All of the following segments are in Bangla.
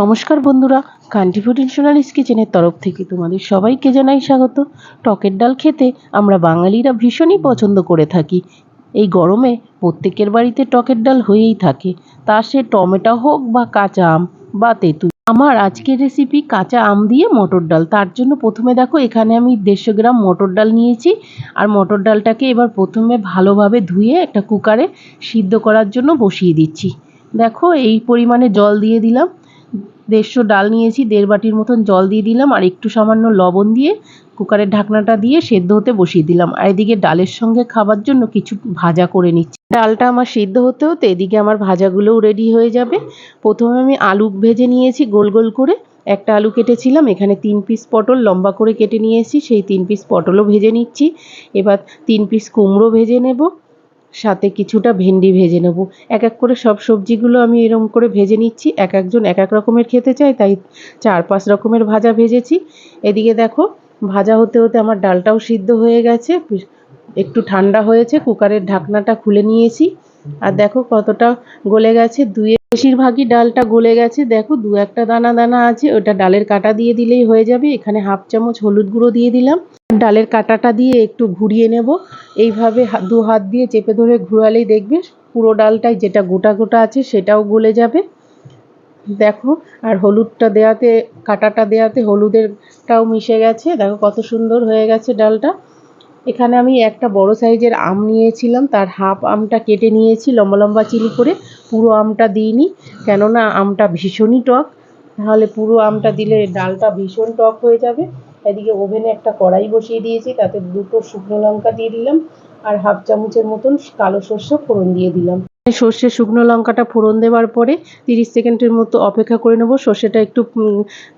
নমস্কার বন্ধুরা কান্ট্রি ফুড ইন্স্যুরেন্স কিচেনের তরফ থেকে তোমাদের সবাইকে জানাই স্বাগত। টকের ডাল খেতে আমরা বাঙালিরা ভীষণই পছন্দ করে থাকি। এই গরমে প্রত্যেকের বাড়িতে টকের ডাল হয়েই থাকে। তা সে টমেটো হোক বা কাঁচা আম বা তেঁতুল। আমার আজকের রেসিপি কাঁচা আম দিয়ে মটর ডাল। তার জন্য প্রথমে দেখো, এখানে আমি দেড়শো গ্রাম মটর ডাল নিয়েছি। আর মটর ডালটাকে এবার প্রথমে ভালোভাবে ধুয়ে একটা কুকারে সিদ্ধ করার জন্য বসিয়ে দিচ্ছি। দেখো, এই পরিমাণে জল দিয়ে দিলাম। দেড়শো ডাল নিয়েছি, দেড় বাটির মতন জল দিয়ে দিলাম, আর একটু সামান্য লবণ দিয়ে কুকারের ঢাকনাটা দিয়ে সেদ্ধ হতে বসিয়ে দিলাম। আর এদিকে ডালের সঙ্গে খাবার জন্য কিছু ভাজা করে নিচ্ছি। ডালটা আমার সিদ্ধ হতে হতে এদিকে আমার ভাজাগুলোও রেডি হয়ে যাবে। প্রথমে আমি আলু ভেজে নিয়েছি গোল গোল করে। একটা আলু কেটেছিলাম, এখানে তিন পিস পটল লম্বা করে কেটে নিয়েছি, সেই তিন পিস পটলও ভেজে নিচ্ছি। এবার তিন পিস কুমড়ো ভেজে নেব। সাথে কিছুটা ভেন্ডি ভেজে নেব। এক এক করে সব সবজিগুলো আমি এরম করে ভেজে নিচ্ছি। এক একজন এক এক রকমের খেতে চায়, তাই চার পাঁচ রকমের ভাজা ভেজেছি। এদিকে দেখো, ভাজা হতে হতে আমার ডালটাও সিদ্ধ হয়ে গেছে। একটু ঠান্ডা হয়েছে, কুকারের ঢাকনাটা খুলে নিয়েছি। আর দেখো কতটা গলে গেছে, দুয়ে বেশিরভাগই ডালটা গলে গেছে। দেখো, দু একটা দানা দানা আছে, ওটা ডালের কাটা দিয়ে দিলেই হয়ে যাবে। এখানে হাফ চামচ হলুদ গুঁড়ো দিয়ে দিলাম। ডালের কাটাটা দিয়ে একটু ঘুরিয়ে নেব। এইভাবে দু হাত দিয়ে চেপে ধরে ঘুরালেই দেখবে পুরো ডালটাই যেটা গোটা গোটা আছে সেটাও গলে যাবে। দেখো, আর হলুদটা দেওয়াতে, কাটাটা দেওয়াতে হলুদেরটাও মিশে গেছে। দেখো কত সুন্দর হয়ে গেছে ডালটা। এখানে আমি একটা বড় সাইজের আম নিয়েছিলাম, তার হাফ আমটা কেটে নিয়েছি, লম্বা লম্বা চিলি করে। পুরো আমটা দিইনি, কেননা আমটা ভীষণই টক। তাহলে পুরো আমটা দিলে ডালটা ভীষণ টক হয়ে যাবে। এদিকে ওভেনে একটা কড়াই বসিয়ে দিয়েছি, তাতে দুটো শুকনো লঙ্কা দিয়ে দিলাম, আর হাফ চামচের মতন কালো শস্য ফোড়ন দিয়ে দিলাম। সর্ষে শুকনো লঙ্কাটা ফোড়ন দেওয়ার পরে তিরিশ সেকেন্ডের মতো অপেক্ষা করে নেব। সর্ষেটা একটু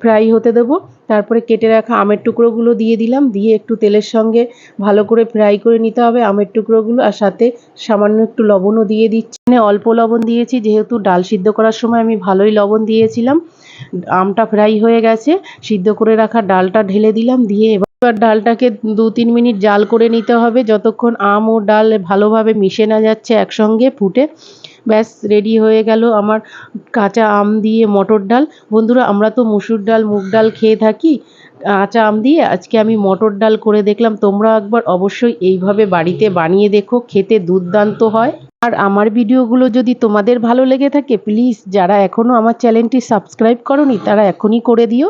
ফ্রাই হতে দেবো। তারপরে কেটে রাখা আমের টুকরোগুলো দিয়ে দিলাম। দিয়ে একটু তেলের সঙ্গে ভালো করে ফ্রাই করে নিতে হবে আমের টুকরোগুলো। আর সাথে সামান্য একটু লবণও দিয়ে দিচ্ছি। মানে অল্প লবণ দিয়েছি, যেহেতু ডাল সিদ্ধ করার সময় আমি ভালোই লবণ দিয়েছিলাম। আমটা ফ্রাই হয়ে গেছে। সিদ্ধ করে রাখা ডালটা ঢেলে দিলাম। দিয়ে এবার ডালটাকে দু তিন মিনিট জাল করে নিতে হবে। যতক্ষণ আম ও ডাল ভালোভাবে মিশে না যাচ্ছে একসঙ্গে ফুটে, ব্যাস রেডি হয়ে গেল আমার কাঁচা আম দিয়ে মটর ডাল। বন্ধুরা, আমরা তো মুসুর ডাল, মুগ ডাল খেয়ে থাকি, কাঁচা আম দিয়ে আজকে আমি মটর ডাল করে দেখলাম। তোমরা একবার অবশ্যই এইভাবে বাড়িতে বানিয়ে দেখো, খেতে দুর্দান্ত হয়। আর আমার ভিডিওগুলো যদি তোমাদের ভালো লেগে থাকে প্লিজ যারা এখনও আমার চ্যানেলটি সাবস্ক্রাইব করনি, তারা এখনই করে দিও।